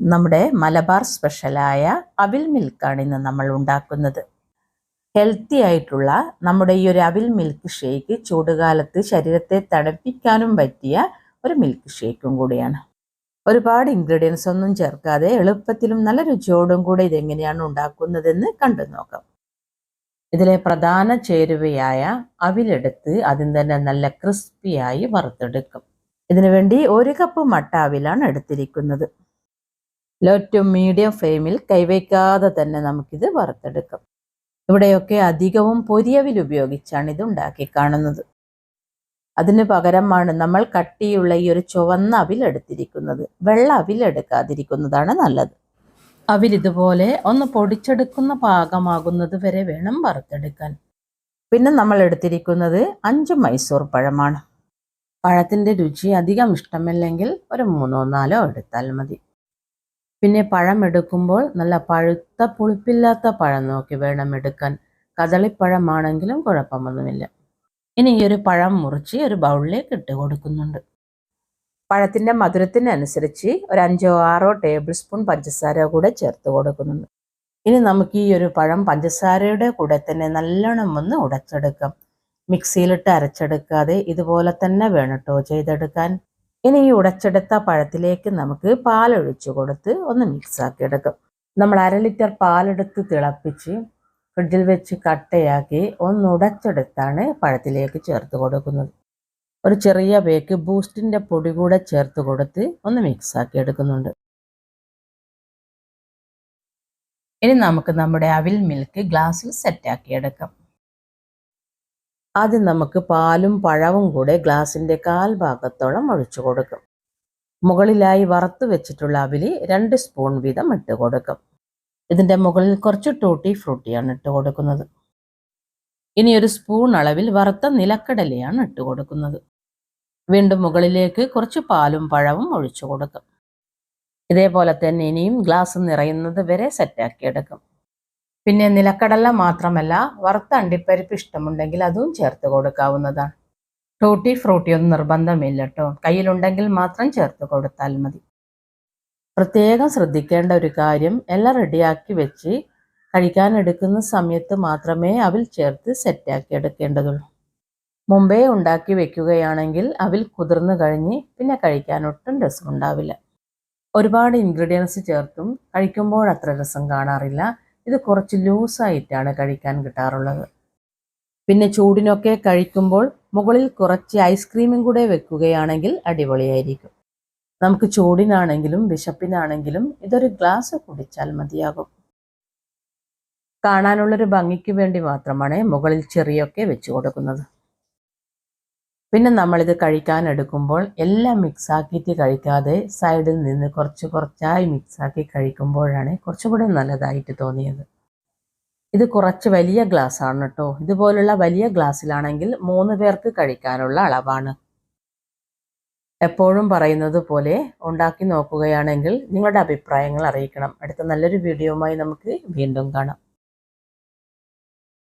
നമ്മുടെ മലബാർ സ്പെഷ്യലായ അവിൽ മിൽക്കാണ് ഇന്ന് നമ്മൾ ഉണ്ടാക്കുന്നത്. ഹെൽത്തി ആയിട്ടുള്ള നമ്മുടെ ഈ ഒരു അവിൽ മിൽക്ക് ഷേക്ക് ചൂടുകാലത്ത് ശരീരത്തെ തണുപ്പിക്കാനും പറ്റിയ ഒരു മിൽക്ക് ഷേക്കും കൂടിയാണ്. ഒരുപാട് ഇൻഗ്രീഡിയൻസ് ഒന്നും ചേർക്കാതെ എളുപ്പത്തിലും നല്ല രുചിയോടും കൂടെ ഇതെങ്ങനെയാണ് ഉണ്ടാക്കുന്നതെന്ന് കണ്ടു നോക്കാം. ഇതിലെ പ്രധാന ചേരുവയായ അവിലെടുത്ത് അതിൽ തന്നെ നല്ല ക്രിസ്പിയായി വറുത്തെടുക്കും. ഇതിനുവേണ്ടി ഒരു കപ്പ് മട്ട അവിലാണ് എടുത്തിരിക്കുന്നത്. ലോ ടു മീഡിയം ഫ്ലെയിമിൽ കൈവയ്ക്കാതെ തന്നെ നമുക്കിത് വറുത്തെടുക്കാം. ഇവിടെയൊക്കെ അധികവും പൊരിയവിൽ ഉപയോഗിച്ചാണ് ഇത് ഉണ്ടാക്കി കാണുന്നത്. അതിന് പകരമാണ് നമ്മൾ കട്ടിയുള്ള ഈ ഒരു ചുവന്ന അവിൽ എടുത്തിരിക്കുന്നത്. വെള്ള അവിൽ എടുക്കാതിരിക്കുന്നതാണ് നല്ലത്. അവിൽ ഇതുപോലെ ഒന്ന് പൊടിച്ചെടുക്കുന്ന പാകമാകുന്നത് വരെ വേണം വറുത്തെടുക്കാൻ. പിന്നെ നമ്മൾ എടുത്തിരിക്കുന്നത് അഞ്ച് മൈസൂർ പഴമാണ്. പഴത്തിന്റെ രുചി അധികം ഇഷ്ടമില്ലെങ്കിൽ ഒരു മൂന്നോ നാലോ എടുത്താൽ മതി. പിന്നെ പഴം എടുക്കുമ്പോൾ നല്ല പഴുത്ത പുളിപ്പില്ലാത്ത പഴം നോക്കി വേണം എടുക്കാൻ. കദളിപ്പഴമാണെങ്കിലും കുഴപ്പമൊന്നുമില്ല. ഇനി ഈ ഒരു പഴം മുറിച്ച് ഒരു ബൗളിലേക്ക് ഇട്ട് കൊടുക്കുന്നുണ്ട്. പഴത്തിന്റെ മധുരത്തിനനുസരിച്ച് ഒരു അഞ്ചോ ആറോ ടേബിൾ സ്പൂൺ പഞ്ചസാര കൂടെ ചേർത്ത് കൊടുക്കുന്നുണ്ട്. ഇനി നമുക്ക് ഈ ഒരു പഴം പഞ്ചസാരയുടെ കൂടെ തന്നെ നല്ലോണം ഒന്ന് ഉടച്ചെടുക്കാം. മിക്സിയിലിട്ട് അരച്ചെടുക്കാതെ ഇതുപോലെ തന്നെ വേണം കേട്ടോ ചെയ്തെടുക്കാൻ. ഇനി ഈ ഉടച്ചെടുത്ത പഴത്തിലേക്ക് നമുക്ക് പാലൊഴിച്ചു കൊടുത്ത് ഒന്ന് മിക്സാക്കി എടുക്കും. നമ്മൾ അര ലിറ്റർ പാലെടുത്ത് തിളപ്പിച്ച് ഫ്രിഡ്ജിൽ വെച്ച് കട്ടയാക്കി ഒന്ന് ഉടച്ചെടുത്താണ് പഴത്തിലേക്ക് ചേർത്ത് കൊടുക്കുന്നത്. ഒരു ചെറിയ ബേക്ക് ബൂസ്റ്റിന്റെ പൊടി കൂടെ ചേർത്ത് കൊടുത്ത് ഒന്ന് മിക്സാക്കി എടുക്കുന്നുണ്ട്. ഇനി നമുക്ക് നമ്മുടെ അവിൽ മിൽക്ക് ഗ്ലാസ്സിൽ സെറ്റാക്കി എടുക്കാം. ആദ്യം നമുക്ക് പാലും പഴവും കൂടെ ഗ്ലാസിന്റെ കാൽ ഭാഗത്തോളം ഒഴിച്ചു കൊടുക്കും. മുകളിലായി വറുത്ത് വെച്ചിട്ടുള്ള അവിലി രണ്ട് സ്പൂൺ വീതം ഇട്ട് കൊടുക്കും. ഇതിന്റെ മുകളിൽ കുറച്ച് ടൂട്ടി ഫ്രൂട്ടിയാണ് ഇട്ട് കൊടുക്കുന്നത്. ഇനി ഒരു സ്പൂൺ അളവിൽ വറുത്ത നിലക്കടലയാണ് ഇട്ട് കൊടുക്കുന്നത്. വീണ്ടും മുകളിലേക്ക് കുറച്ച് പാലും പഴവും ഒഴിച്ചു കൊടുക്കും. ഇതേപോലെ തന്നെ ഇനിയും ഗ്ലാസ് നിറയുന്നത് വരെ സെറ്റാക്കി എടുക്കും. പിന്നെ നിലക്കടല മാത്രമല്ല വറുത്ത അണ്ടിപ്പരിപ്പ് ഇഷ്ടമുണ്ടെങ്കിൽ അതും ചേർത്ത് കൊടുക്കാവുന്നതാണ്. ടൂട്ടി ഫ്രൂട്ടി ഒന്നും നിർബന്ധമില്ല കേട്ടോ കയ്യിലുണ്ടെങ്കിൽ മാത്രം ചേർത്ത് കൊടുത്താൽ മതി. പ്രത്യേകം ശ്രദ്ധിക്കേണ്ട ഒരു കാര്യം എല്ലാം റെഡിയാക്കി വെച്ച് കഴിക്കാൻ എടുക്കുന്ന സമയത്ത് മാത്രമേ അവിൽ ചേർത്ത് സെറ്റാക്കി എടുക്കേണ്ടതുള്ളൂ. മുമ്പേ ഉണ്ടാക്കി വെക്കുകയാണെങ്കിൽ അവിൽ കുതിർന്നു കഴിഞ്ഞ് പിന്നെ കഴിക്കാൻ ഒട്ടും രസമുണ്ടാവില്ല. ഒരുപാട് ഇൻഗ്രീഡിയൻസ് ചേർത്തും കഴിക്കുമ്പോൾ അത്ര രസം കാണാറില്ല. ഇത് കുറച്ച് ലൂസായിട്ടാണ് കഴിക്കാൻ കിട്ടാറുള്ളത്. പിന്നെ ചൂടിനൊക്കെ കഴിക്കുമ്പോൾ മുകളിൽ കുറച്ച് ഐസ്ക്രീമും കൂടെ വെക്കുകയാണെങ്കിൽ അടിപൊളിയായിരിക്കും. നമുക്ക് ചൂടിനാണെങ്കിലും വിശപ്പിനാണെങ്കിലും ഇതൊരു ഗ്ലാസ് കുടിച്ചാൽ മതിയാകും. കാണാനുള്ളൊരു ഭംഗിക്ക് വേണ്ടി മാത്രമാണ് മുകളിൽ ചെറിയൊക്കെ വെച്ചു കൊടുക്കുന്നത്. പിന്നെ നമ്മളിത് കഴിക്കാൻ എടുക്കുമ്പോൾ എല്ലാം മിക്സാക്കിയിട്ട് കഴിക്കാതെ സൈഡിൽ നിന്ന് കുറച്ച് കുറച്ചായി മിക്സാക്കി കഴിക്കുമ്പോഴാണ് കുറച്ചുകൂടി നല്ലതായിട്ട് തോന്നിയത്. ഇത് കുറച്ച് വലിയ ഗ്ലാസ് ആണ് കേട്ടോ. ഇതുപോലുള്ള വലിയ ഗ്ലാസ്സിലാണെങ്കിൽ മൂന്ന് പേർക്ക് കഴിക്കാനുള്ള അളവാണ്. എപ്പോഴും പറയുന്നത് പോലെ ഉണ്ടാക്കി നോക്കുകയാണെങ്കിൽ നിങ്ങളുടെ അഭിപ്രായങ്ങൾ അറിയിക്കണം. അടുത്ത നല്ലൊരു വീഡിയോയുമായി നമുക്ക് വീണ്ടും കാണാം.